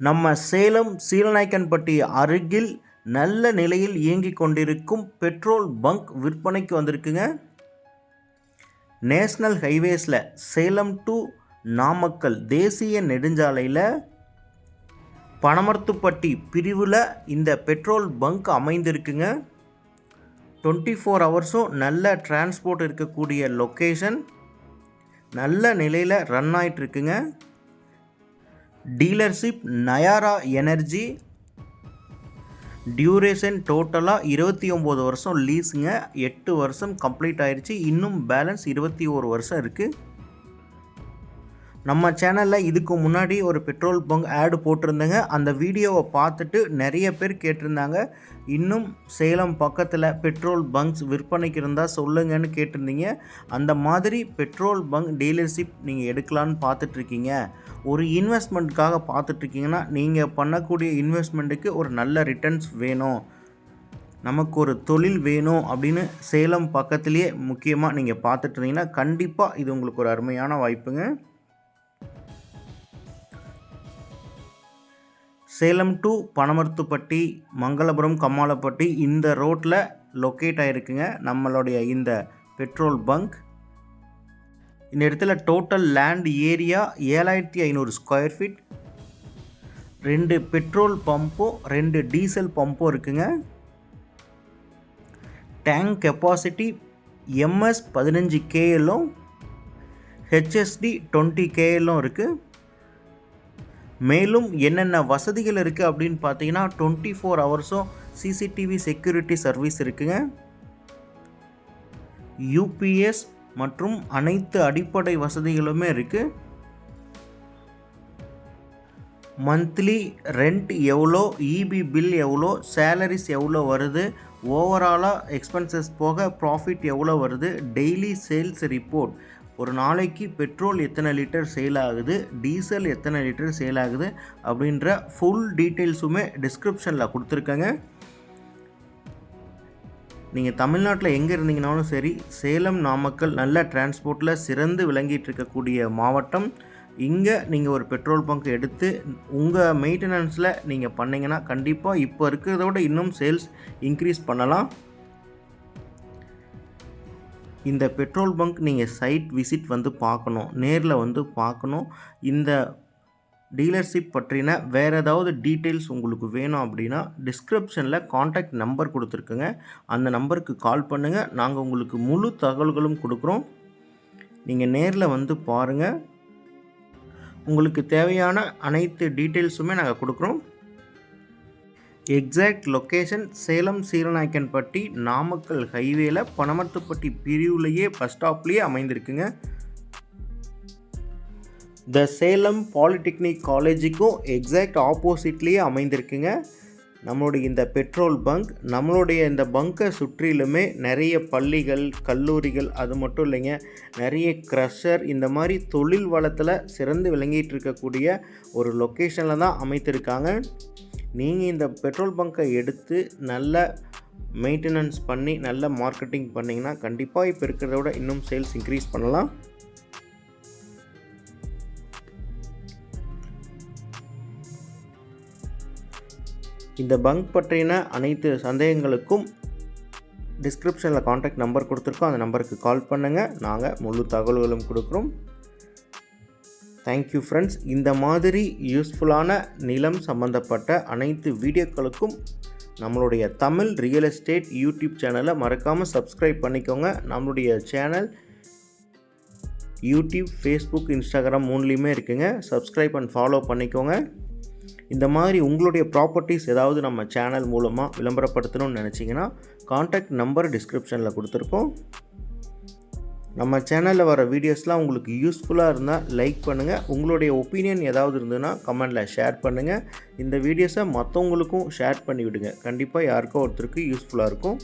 நம்ம சேலம் சீலநாயக்கன்பட்டி அருகில் நல்ல நிலையில் இயங்கிக் கொண்டிருக்கும் பெட்ரோல் பங்க் விற்பனைக்கு வந்திருக்குங்க. நேஷ்னல் ஹைவேஸில் சேலம் டு நாமக்கல் தேசிய நெடுஞ்சாலையில் பனமரத்துப்பட்டி பிரிவில் இந்த பெட்ரோல் பங்க் அமைந்திருக்குங்க. டுவெண்ட்டி ஃபோர் ஹவர்ஸும் நல்ல டிரான்ஸ்போர்ட் இருக்கக்கூடிய லொக்கேஷன் நல்ல நிலையில் ரன் ஆயிட்டிருக்குங்க டீலர்ஷிப் நயாரா எனர்ஜி டியூரேஷன் டோட்டலாக இருபத்தி ஒம்பது வருஷம் லீஸுங்க எட்டு வருஷம் கம்ப்ளீட் ஆயிடுச்சு இன்னும் பேலன்ஸ் இருபத்தி ஒரு வருஷம் இருக்குது நம்ம சேனலில் இதுக்கு முன்னாடி ஒரு பெட்ரோல் பங்க் ஆடு போட்டிருந்தேங்க. அந்த வீடியோவை பார்த்துட்டு நிறைய பேர் கேட்டிருந்தாங்க. இன்னும் சேலம் பக்கத்தில் பெட்ரோல் பங்க்ஸ் விற்பனைக்கு இருந்தால் சொல்லுங்கன்னு கேட்டிருந்தீங்க. அந்த மாதிரி பெட்ரோல் பங்க் டீலர்ஷிப் நீங்கள் எடுக்கலான்னு பார்த்துட்ருக்கீங்க. ஒரு இன்வெஸ்ட்மெண்ட்டுக்காக பார்த்துட்ருக்கீங்கன்னா நீங்கள் பண்ணக்கூடிய இன்வெஸ்ட்மெண்ட்டுக்கு ஒரு நல்ல ரிட்டர்ன்ஸ் வேணும். நமக்கு ஒரு தொழில் வேணும் அப்படின்னு சேலம் பக்கத்துலேயே முக்கியமாக நீங்கள் பார்த்துட்டு இருந்தீங்கன்னா கண்டிப்பாக இது உங்களுக்கு ஒரு அருமையான வாய்ப்புங்க. சேலம் டு பனமர்த்துப்பட்டி மங்களபுரம் கம்மாளப்பட்டி இந்த ரோட்டில் லொக்கேட் ஆகிருக்குங்க நம்மளுடைய இந்த பெட்ரோல் பங்க் இந்த இடத்துல டோட்டல் லேண்ட் ஏரியா ஏழாயிரத்தி ஐநூறு ஸ்கொயர் ஃபீட் ரெண்டு பெட்ரோல் பம்போ ரெண்டு டீசல் பம்போ இருக்குங்க. டேங்க் கெப்பாசிட்டி எம்எஸ் பதினஞ்சு கேஎல்லும் ஹெச்எஸ்டி டுவெண்ட்டி கேஎல்லும் இருக்குது மேலும் என்னென்ன வசதிகள் இருக்குது அப்படின்னு பார்த்தீங்கன்னா டுவெண்ட்டி ஃபோர் ஹவர்ஸும் சிசிடிவி செக்யூரிட்டி சர்வீஸ் இருக்குங்க. யூபிஎஸ் மற்றும் அனைத்து அடிப்படை வசதிகளுமே இருக்குது மந்த்லி ரெண்ட் எவ்வளோ இபி பில் எவ்வளோ சேலரிஸ் எவ்வளோ வருது ஓவராலாக எக்ஸ்பென்சஸ் போக ப்ராஃபிட் எவ்வளோ வருது டெய்லி சேல்ஸ் ரிப்போர்ட் ஒரு நாளைக்கு பெட்ரோல் எத்தனை லிட்டர் சேல் ஆகுது டீசல் எத்தனை லிட்டர் சேல் ஆகுது அப்படின்ற ஃபுல் டீட்டெயில்ஸுமே டிஸ்கிரிப்ஷனில் கொடுத்துருக்கேங்க. நீங்கள் தமிழ்நாட்டில் எங்கே இருந்தீங்கனாலும் சரி சேலம் நாமக்கல் நல்ல டிரான்ஸ்போர்ட்டில் சிறந்து விளங்கிட்டு இருக்கக்கூடிய மாவட்டம். இங்கே நீங்கள் ஒரு பெட்ரோல் பங்க் எடுத்து உங்கள் மெயின்டெனன்ஸில் நீங்கள் பண்ணிங்கன்னா கண்டிப்பாக இப்போ இருக்கிறதோட இன்னும் சேல்ஸ் இன்க்ரீஸ் பண்ணலாம். இந்த பெட்ரோல் பங்க் நீங்கள் சைட் விசிட் வந்து பார்க்கணும். நேரில் வந்து பார்க்கணும். இந்த டீலர்ஷிப் பற்றின வேறு ஏதாவது டீட்டெயில்ஸ் உங்களுக்கு வேணும் அப்படின்னா டிஸ்கிரிப்ஷனில் காண்டாக்ட் நம்பர் கொடுத்துருக்குங்க. அந்த நம்பருக்கு கால் பண்ணுங்கள் நாங்கள் உங்களுக்கு முழு தகவல்களும் கொடுக்குறோம். நீங்கள் நேரில் வந்து பாருங்கள் உங்களுக்கு தேவையான அனைத்து டீட்டெயில்ஸுமே நாங்கள் கொடுக்குறோம். எக்ஸாக்ட் லொக்கேஷன் சேலம் சீரநாயக்கன்பட்டி நாமக்கல் ஹைவேல பணமத்துப்பட்டி பிரிவுலேயே பஸ் ஸ்டாப்லேயே அமைந்திருக்குங்க. த சேலம் பாலிடெக்னிக் காலேஜுக்கும் எக்ஸாக்ட் ஆப்போசிட்லேயே அமைந்திருக்குங்க. நம்மளுடைய இந்த பெட்ரோல் பங்க் நம்மளுடைய இந்த பங்கை சுற்றிலுமே நிறைய பள்ளிகள் கல்லூரிகள் அது மட்டும் இல்லைங்க நிறைய க்ரஷர் இந்த மாதிரி தொழில் வளத்தில் சிறந்து விளங்கிட்டு இருக்கக்கூடிய ஒரு லொக்கேஷனில் தான் அமைத்திருக்காங்க. நீங்கள் இந்த பெட்ரோல் பங்கை எடுத்து நல்ல மெயின்டெனன்ஸ் பண்ணி நல்ல மார்க்கெட்டிங் பண்ணிங்கன்னா கண்டிப்பாக இப்போ இருக்கிறத விட இன்னும் சேல்ஸ் இன்க்ரீஸ் பண்ணலாம். இந்த பங்க் பற்றின அனைத்து சந்தேகங்களுக்கும் டிஸ்கிரிப்ஷனில் காண்டாக்ட் நம்பர் கொடுத்துருக்கோம். அந்த நம்பருக்கு கால் பண்ணுங்கள் நாங்கள் முழு தகவல்களும் கொடுக்குறோம். தேங்க்யூ ஃப்ரெண்ட்ஸ் இந்த மாதிரி யூஸ்ஃபுல்லான நிலம் சம்மந்தப்பட்ட அனைத்து வீடியோக்களுக்கும் நம்மளுடைய தமிழ் ரியல் எஸ்டேட் யூடியூப் சேனலை மறக்காமல் சப்ஸ்கிரைப் பண்ணிக்கோங்க. நம்மளுடைய சேனல் யூடியூப் ஃபேஸ்புக் இன்ஸ்டாகிராம் மூணுலேயுமே இருக்குங்க. சப்ஸ்கிரைப் அண்ட் ஃபாலோ பண்ணிக்கோங்க. இந்த மாதிரி உங்களுடைய ப்ராப்பர்ட்டிஸ் ஏதாவது நம்ம சேனல் மூலமாக விளம்பரப்படுத்தணும்னு நினச்சிங்கன்னா காண்டாக்ட் நம்பர் டிஸ்கிரிப்ஷனில் கொடுத்துருக்கோம். நம்ம சேனலில் வர வீடியோஸ்லாம் உங்களுக்கு யூஸ்ஃபுல்லாக இருந்தால் லைக் பண்ணுங்கள் உங்களுடைய ஒப்பீனியன் ஏதாவது இருந்ததுன்னா கமெண்டில் ஷேர் பண்ணுங்கள் இந்த வீடியோஸை மற்றவங்களுக்கும் ஷேர் பண்ணி விடுங்க கண்டிப்பாக யாருக்கோ ஒருத்தருக்கு யூஸ்ஃபுல்லாக இருக்கும்.